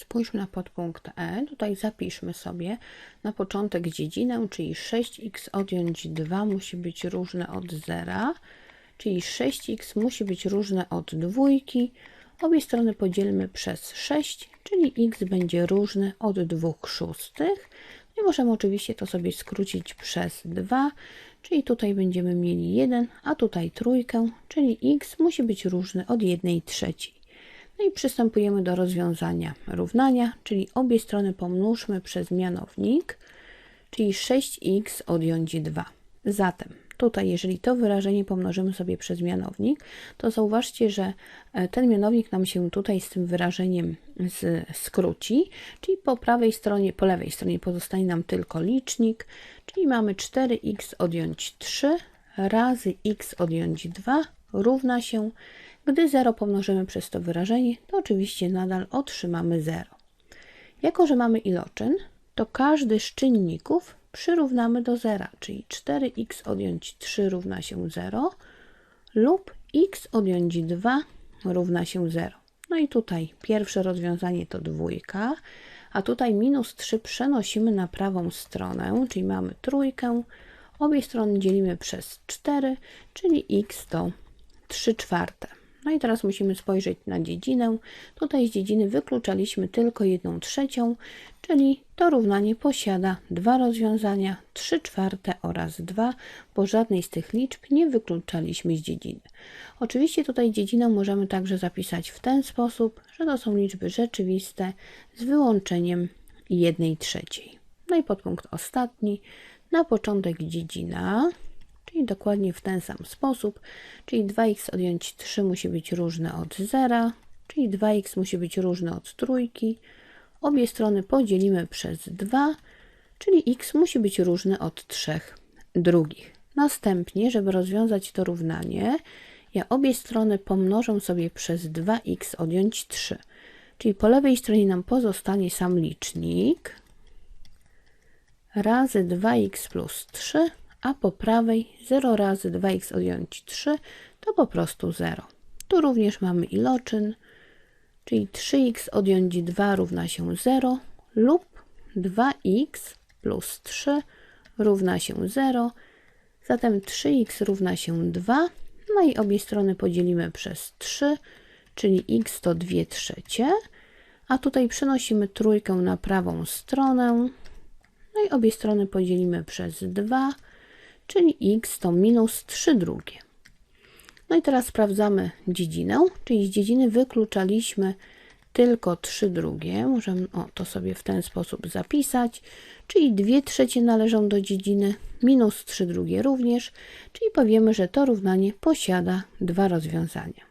Spójrzmy na podpunkt E. Tutaj zapiszmy sobie na początek dziedzinę, czyli 6x odjąć 2 musi być różne od 0, czyli 6x musi być różne od dwójki. Obie strony podzielmy przez 6, czyli x będzie różny od 2 szóstych. I możemy oczywiście to sobie skrócić przez 2, czyli tutaj będziemy mieli 1, a tutaj trójkę, czyli x musi być różny od 1 trzeciej. No i przystępujemy do rozwiązania równania, czyli obie strony pomnóżmy przez mianownik, czyli 6x odjąć 2. Zatem tutaj, jeżeli to wyrażenie pomnożymy sobie przez mianownik, to zauważcie, że e, ten mianownik nam się tutaj z tym wyrażeniem z, skróci, czyli po prawej stronie, po lewej stronie pozostanie nam tylko licznik, czyli mamy 4x odjąć 3 razy x odjąć 2 równa się gdy 0 pomnożymy przez to wyrażenie, to oczywiście nadal otrzymamy 0. Jako, że mamy iloczyn, to każdy z czynników przyrównamy do 0, czyli 4x odjąć 3 równa się 0 lub x odjąć 2 równa się 0. No i tutaj pierwsze rozwiązanie to dwójka, a tutaj minus 3 przenosimy na prawą stronę, czyli mamy trójkę. Obie strony dzielimy przez 4, czyli x to 3 czwarte. No i teraz musimy spojrzeć na dziedzinę. Tutaj z dziedziny wykluczaliśmy tylko jedną trzecią, czyli to równanie posiada dwa rozwiązania, 3 czwarte oraz 2, bo żadnej z tych liczb nie wykluczaliśmy z dziedziny. Oczywiście tutaj dziedzinę możemy także zapisać w ten sposób, że to są liczby rzeczywiste z wyłączeniem jednej trzeciej. No i podpunkt ostatni, na początek dziedzina, czyli dokładnie w ten sam sposób, czyli 2x odjąć 3 musi być różne od 0, czyli 2x musi być różne od trójki. Obie strony podzielimy przez 2, czyli x musi być różny od 3 drugich. Następnie, żeby rozwiązać to równanie, ja obie strony pomnożę sobie przez 2x odjąć 3. Czyli po lewej stronie nam pozostanie sam licznik razy 2x plus 3 a po prawej 0 razy 2x odjąć 3 to po prostu 0. Tu również mamy iloczyn, czyli 3x odjąć 2 równa się 0 lub 2x plus 3 równa się 0. Zatem 3x równa się 2, no i obie strony podzielimy przez 3, czyli x to 2 trzecie, a tutaj przenosimy trójkę na prawą stronę, no i obie strony podzielimy przez 2, czyli x to minus 3 drugie. No i teraz sprawdzamy dziedzinę, czyli z dziedziny wykluczaliśmy tylko 3 drugie. Możemy o, to sobie w ten sposób zapisać, czyli 2 trzecie należą do dziedziny, minus 3 drugie również, czyli powiemy, że to równanie posiada dwa rozwiązania.